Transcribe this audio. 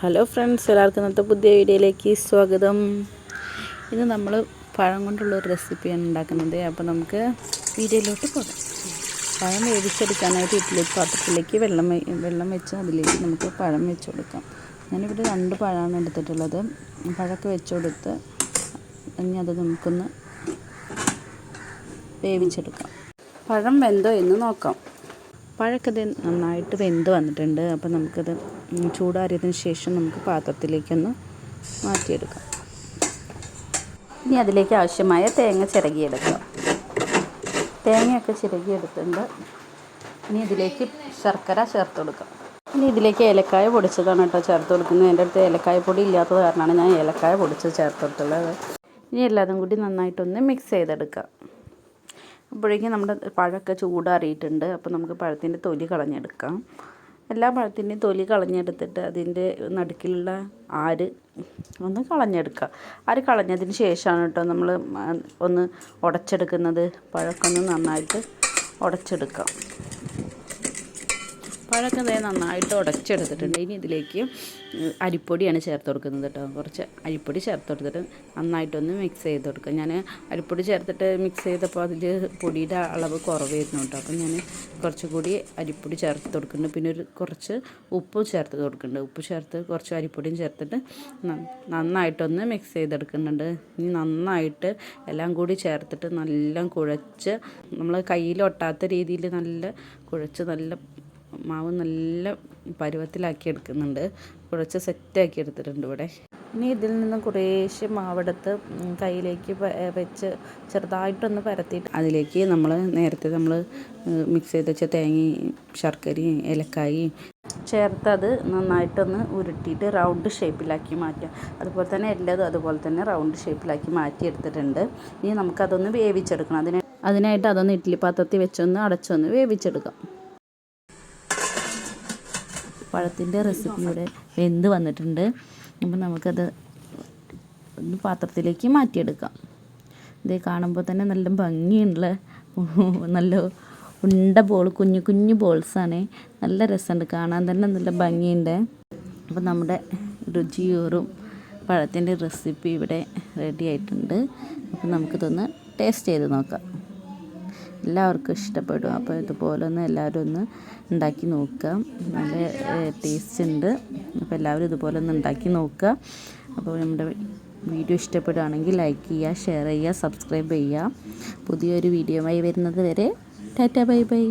Hello friends എല്ലാവർക്കും ഇന്നത്തെ പുതിയ വീഡിയോയിലേക്ക് സ്വാഗതം. ഇന്ന് നമ്മൾ പഴം കൊണ്ടുള്ള ഒരു റെസിപ്പിയാണ് ഉണ്ടാക്കുന്നത്. അപ്പോൾ നമുക്ക് വീഡിയോയിലോട്ട് പോകാം. പഴം വേവിച്ചെടുക്കാനായിട്ട് ഇഡ്ഡലി പാത്രത്തിലേക്ക് വെള്ളം വെള്ളം വെച്ച് അതിലേക്ക് നമുക്ക് പഴം വെച്ച് കൊടുക്കാം. ഞാനിവിടെ രണ്ട് പഴമാണ് എടുത്തിട്ടുള്ളത്. പഴമൊക്കെ വെച്ച് കൊടുത്ത് ഇനി അത് നമുക്കൊന്ന് വേവിച്ചെടുക്കാം. പഴം വെന്തോ എന്ന് നോക്കാം. പഴമൊക്കെ നന്നായിട്ട് വെന്ത് വന്നിട്ടുണ്ട്. അപ്പോൾ നമുക്കത് ചൂടാറിയതിന് ശേഷം നമുക്ക് പാത്രത്തിലേക്കൊന്ന് മാറ്റിയെടുക്കാം. ഇനി അതിലേക്ക് ആവശ്യമായ തേങ്ങ ചിരകിയെടുക്കാം. തേങ്ങയൊക്കെ ചിരകിയെടുത്തിട്ടുണ്ട്. ഇനി ഇതിലേക്ക് ശർക്കര ചേർത്ത് കൊടുക്കാം. ഇനി ഇതിലേക്ക് ഏലക്കായ പൊടിച്ചതാണ് കേട്ടോ ചേർത്ത് കൊടുക്കുന്നത്. എന്റെ അടുത്ത് ഏലക്കായ പൊടി ഇല്ലാത്തത് കാരണമാണ് ഞാൻ ഏലക്കായ പൊടിച്ച് കൊടുത്തുള്ളത്. ഇനി എല്ലാതും കൂടി നന്നായിട്ടൊന്ന് മിക്സ് ചെയ്തെടുക്കാം. അപ്പോഴേക്കും നമ്മുടെ പഴമൊക്കെ ചൂടാറിയിട്ടുണ്ട്. അപ്പോൾ നമുക്ക് പഴത്തിന്റെ തൊലി കളഞ്ഞെടുക്കാം. എല്ലാ പഴത്തിന്റെയും തൊലി കളഞ്ഞെടുത്തിട്ട് അതിന്റെ നടുക്കിലുള്ള ആര് ഒന്ന് കളഞ്ഞെടുക്കുക. ആര് കളഞ്ഞതിന് ശേഷമാണ് കേട്ടോ നമ്മൾ ഒന്ന് ഉടച്ചെടുക്കുന്നത്. പഴമൊക്കെ ഒന്ന് നന്നായിട്ട് ഉടച്ചെടുക്കാം. പഴമൊക്കെ ഇതേ നന്നായിട്ട് ഉടച്ചെടുത്തിട്ടുണ്ട്. ഇനി ഇതിലേക്ക് അരിപ്പൊടിയാണ് ചേർത്ത് കൊടുക്കുന്നത് കേട്ടോ. കുറച്ച് അരിപ്പൊടി ചേർത്ത് കൊടുത്തിട്ട് നന്നായിട്ടൊന്ന് മിക്സ് ചെയ്ത് കൊടുക്കുക. ഞാൻ അരിപ്പൊടി ചേർത്തിട്ട് മിക്സ് ചെയ്തപ്പോൾ അതിൽ പൊടിയുടെ അളവ് കുറവായിരുന്നു കേട്ടോ. അപ്പം ഞാൻ കുറച്ചുകൂടി അരിപ്പൊടി ചേർത്ത് കൊടുക്കുന്നുണ്ട്. പിന്നെ ഒരു കുറച്ച് ഉപ്പ് ചേർത്ത് കൊടുക്കുന്നുണ്ട്. ഉപ്പ് ചേർത്ത് കുറച്ച് അരിപ്പൊടിയും ചേർത്തിട്ട് നന്നായിട്ടൊന്ന് മിക്സ് ചെയ്തെടുക്കുന്നുണ്ട് ഇനി നന്നായിട്ട് എല്ലാം കൂടി ചേർത്തിട്ട് നല്ല കുഴച്ച് നമ്മൾ കയ്യിൽ ഒട്ടാത്ത രീതിയിൽ നല്ല കുഴച്ച് നല്ല മാവ് നല്ല പരുവത്തിലാക്കി എടുക്കുന്നുണ്ട് കുഴച്ച് സെറ്റാക്കി എടുത്തിട്ടുണ്ട് ഇവിടെ. ഇനി ഇതിൽ നിന്ന് കുറേശ്ശെ മാവെടുത്ത് കയ്യിലേക്ക് വെച്ച് ചെറുതായിട്ടൊന്ന് പരത്തിയിട്ട് അതിലേക്ക് നമ്മൾ നേരത്തെ നമ്മൾ മിക്സ് ചെയ്ത് വെച്ച തേങ്ങയും ശർക്കരയും ഏലക്കായും ചേർത്തത് നന്നായിട്ടൊന്ന് ഉരുട്ടിയിട്ട് റൗണ്ട് ഷേപ്പിലാക്കി മാറ്റുക അതുപോലെ തന്നെ എല്ലാതും അതുപോലെ തന്നെ റൗണ്ട് ഷേപ്പിലാക്കി മാറ്റി എടുത്തിട്ടുണ്ട് ഇനി നമുക്കതൊന്ന് വേവിച്ചെടുക്കണം. അതിന് അതിനായിട്ട് അതൊന്ന് ഇഡ്ഡലി പാത്രത്തിൽ വെച്ചൊന്ന് അടച്ചൊന്ന് വേവിച്ചെടുക്കാം. പഴത്തിന്റെ റെസിപ്പി ഇവിടെ വെന്ത് വന്നിട്ടുണ്ട്. അപ്പം നമുക്കത് ഒന്ന് പാത്രത്തിലേക്ക് മാറ്റിയെടുക്കാം. ഇത് കാണുമ്പോൾ തന്നെ നല്ല ഭംഗിയുള്ള നല്ല ഉണ്ട ബോൾ കുഞ്ഞു കുഞ്ഞു ബോൾസാണ്. നല്ല രസമുണ്ട്. കാണാൻ തന്നെ നല്ല ഭംഗിയുണ്ട്. അപ്പോൾ നമ്മുടെ രുചിയൂറും പഴത്തിന്റെ റെസിപ്പി ഇവിടെ റെഡി ആയിട്ടുണ്ട്. അപ്പോൾ നമുക്കിതൊന്ന് ടേസ്റ്റ് ചെയ്ത് നോക്കാം. എല്ലാവർക്കും ഇഷ്ടപ്പെടും. അപ്പോൾ ഇതുപോലെ ഒന്ന് എല്ലാവരും ഒന്ന് ഉണ്ടാക്കി നോക്കുക. നല്ല ടേസ്റ്റ് ഉണ്ട്. അപ്പോൾ എല്ലാവരും ഇതുപോലെ ഒന്ന് ഉണ്ടാക്കി നോക്കുക. അപ്പോൾ നമ്മുടെ വീഡിയോ ഇഷ്ടപ്പെടുകയാണെങ്കിൽ ലൈക്ക് ചെയ്യുക ഷെയർ ചെയ്യുക സബ്സ്ക്രൈബ് ചെയ്യുക. പുതിയൊരു വീഡിയോയുമായി വരുന്നത് വരെ ടാറ്റ ബൈ ബൈ.